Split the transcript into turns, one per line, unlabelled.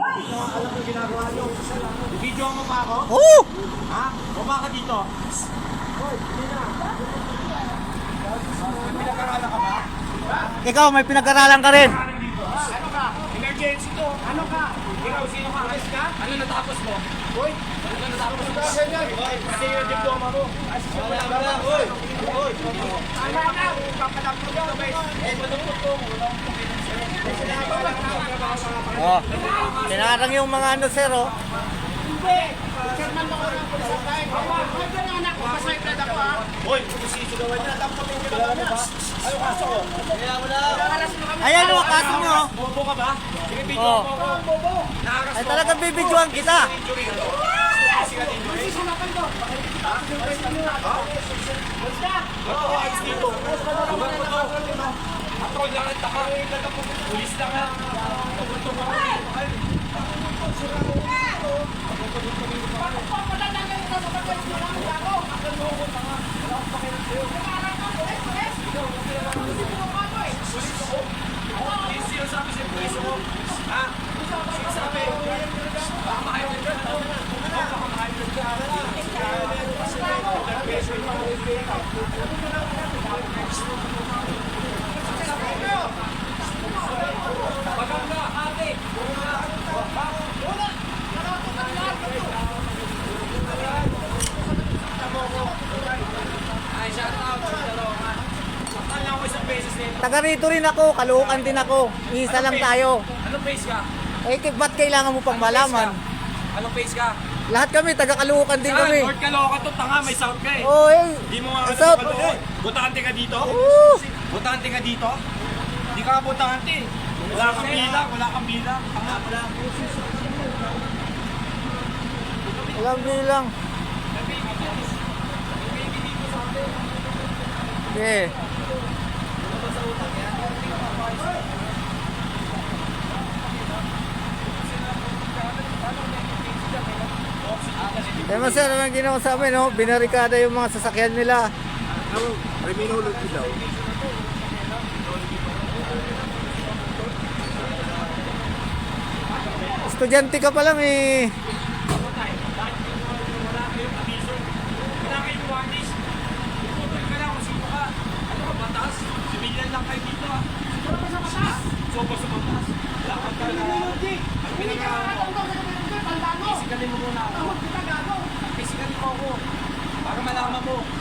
Ko alam yung ginagawa nyo. Video mo pa ako?
Oo!
Ha? Baba ka dito. Hoy, hindi na. May pinag-aralan ka ba?
Ikaw, may pinag-aralan ka rin.
Ano ka? Emergency to. Ano ka? Ikaw, sino ka? Ayos ka? Ano natapos mo? Hoy! Ano natapos mo? Kasi yung diploma mo. Kasi siya wala wala. Hoy! Hoy! Ano na? Papadap mo dito, guys. Eh, madupot ko. Wala akong
Oh. Sinarang yung mga ano, sir, oh.
Hoy, sisigawan niya. Dapat yung ginagawa niya. Ano kaso ko? Kaya mo na.
Ayan, oh, kaso mo. oh.
Bobo ka ba? Sige, video
Oh.
mo ako. Bobo.
Ay, talagang bibidyoan kita.
injury ka to. Ka. Oo, ayos dito. Patrol lang ang taka. Pulis lang ha. Yung sinasabi sa pulis mo. Ha? Sinasabi.
Taga rito rin ako, kalukan din ako. Isa lang tayo.
Anong face ka?
Eh, ba't kailangan mo pang malaman?
Anong face ka?
Lahat kami, taga kalukan din
Saan?
kami.
North Caloocan to, tanga, may south ka eh.
Oh, eh.
Di mo nga
South.
ka doon. Butante ka dito?
Oo.
Butante ka dito? Di ka butante. Wala kang bilang, wala kang bilang. Tanga, wala.
Alam bilang. Okay. Eh, mas ano ang ginawa sa amin, no? Binarikada yung mga sasakyan nila.
Criminology daw.
Estudyante ka pa lang eh.
Wala kayong abiso. Wala kayong warnings. Tutuloy ka lang kung sino ka. Ano ka, batas? Civilian lang kayo dito ah. Sopa sa Sopa sa batas. Wala kang Criminology. Ang mo. Physical mo muna ako. Physical mo ako. Para malaman mo.